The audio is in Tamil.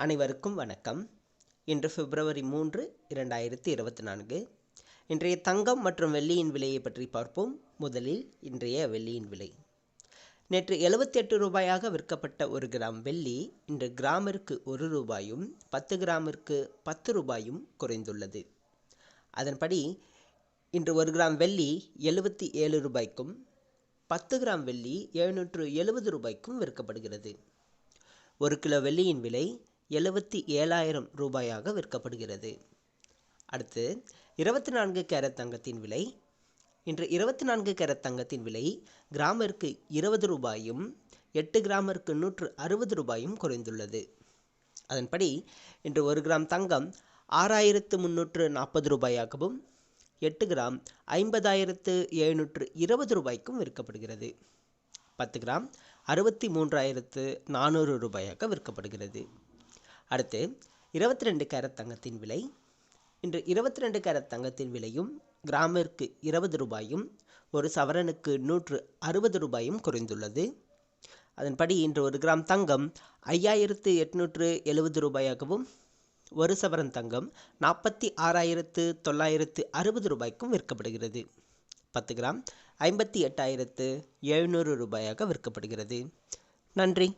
அனைவருக்கும் வணக்கம். இன்று பிப்ரவரி மூன்று இரண்டாயிரத்தி இருபத்தி நான்கு. இன்றைய தங்கம் மற்றும் வெள்ளியின் விலையை பற்றி பார்ப்போம். முதலில் இன்றைய வெள்ளியின் விலை. நேற்று எழுபத்தி எட்டு ரூபாயாக விற்கப்பட்ட ஒரு கிராம் வெள்ளி இன்று கிராமிற்கு ஒரு ரூபாயும் பத்து கிராமிற்கு பத்து ரூபாயும் குறைந்துள்ளது. அதன்படி இன்று ஒரு கிராம் வெள்ளி எழுபத்தி ஏழு ரூபாய்க்கும் பத்து கிராம் வெள்ளி எழுநூற்று எழுபது ரூபாய்க்கும் விற்கப்படுகிறது. ஒரு கிலோ வெள்ளியின் விலை எழுபத்தி ஏழாயிரம் ரூபாயாக விற்கப்படுகிறது. அடுத்து இருபத்தி நான்கு கேரட் தங்கத்தின் விலை. இன்று இருபத்தி நான்கு கேரட் தங்கத்தின் விலை கிராமிற்கு இருபது ரூபாயும் எட்டு கிராமிற்கு நூற்று அறுபது ரூபாயும் குறைந்துள்ளது. அதன்படி இன்று ஒரு கிராம் தங்கம் ஆறாயிரத்து முந்நூற்று நாற்பது ரூபாயாகவும் எட்டு கிராம் ஐம்பதாயிரத்து எழுநூற்று இருபது ரூபாய்க்கும் விற்கப்படுகிறது. பத்து கிராம் அறுபத்தி மூன்றாயிரத்து நானூறு ரூபாயாக விற்கப்படுகிறது. அடுத்து இருபத்தி ரெண்டு கேரட் தங்கத்தின் விலை. இன்று இருபத்தி ரெண்டு கேரட் தங்கத்தின் விலையும் கிராமிற்கு இருபது ரூபாயும் ஒரு சவரனுக்கு நூற்று அறுபது ரூபாயும் குறைந்துள்ளது. அதன்படி இன்று ஒரு கிராம் தங்கம் ஐயாயிரத்து எட்நூற்று எழுபது ரூபாயாகவும் ஒரு சவரன் தங்கம் நாற்பத்தி ஆறாயிரத்து தொள்ளாயிரத்து அறுபது ரூபாய்க்கும் விற்கப்படுகிறது. பத்து கிராம் ஐம்பத்தி எட்டாயிரத்து எழுநூறு ரூபாயாக விற்கப்படுகிறது. நன்றி.